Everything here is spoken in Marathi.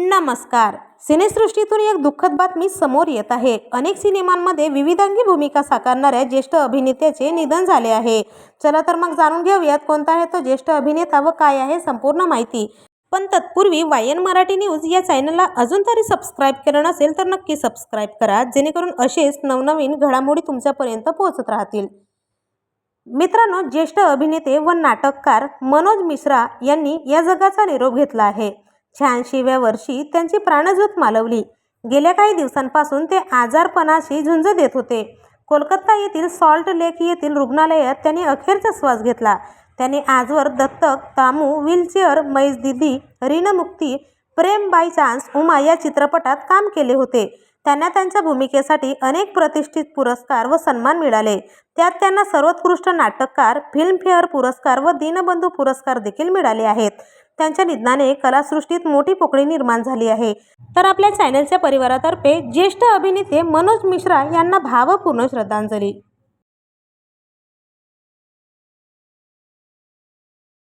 नमस्कार. सिनेसृष्टीतून एक दुःखद बातमी समोर येत आहे. अनेक सिनेमांमध्ये विविधांगी भूमिका साकारणाऱ्या ज्येष्ठ अभिनेत्याचे निधन झाले आहे. चला तर मग जाणून घेऊयात कोणता आहे तो ज्येष्ठ अभिनेता व काय आहे संपूर्ण माहिती. पण तत्पूर्वी वायन मराठी न्यूज या चॅनलला अजून तरी सबस्क्राईब केलं नसेल तर नक्की सबस्क्राईब करा जेणेकरून असेच नवनवीन घडामोडी तुमच्यापर्यंत पोहोचत राहतील. मित्रांनो ज्येष्ठ अभिनेते व नाटककार मनोज मिश्रा यांनी या जगाचा निरोप घेतला आहे. शहाऐंशीव्या वर्षी त्यांची प्राणज्योत मालवली. गेल्या काही दिवसांपासून ते आजारपणाशी झुंज देत होते. कोलकाता येथील सॉल्ट लेक येथील रुग्णालयात त्यांनी अखेरचा श्वास घेतला. त्यांनी आजवर दत्तक तामू व्हीलचेअर मैज दिदी ऋणमुक्ती प्रेम बाय चान्स उमा या चित्रपटात काम केले होते. त्यांना त्यांच्या भूमिकेसाठी अनेक प्रतिष्ठित पुरस्कार व सन्मान मिळाले. त्यात त्यांना सर्वोत्कृष्ट नाटककार फिल्मफेअर पुरस्कार व दीनबंधू पुरस्कार देखील मिळाले आहेत. त्यांच्या निधनाने कलासृष्टीत मोठी पोकळी निर्माण झाली आहे. तर आपल्या चॅनलच्या परिवारातर्फे ज्येष्ठ अभिनेते मनोज मिश्रा यांना भावपूर्ण श्रद्धांजली.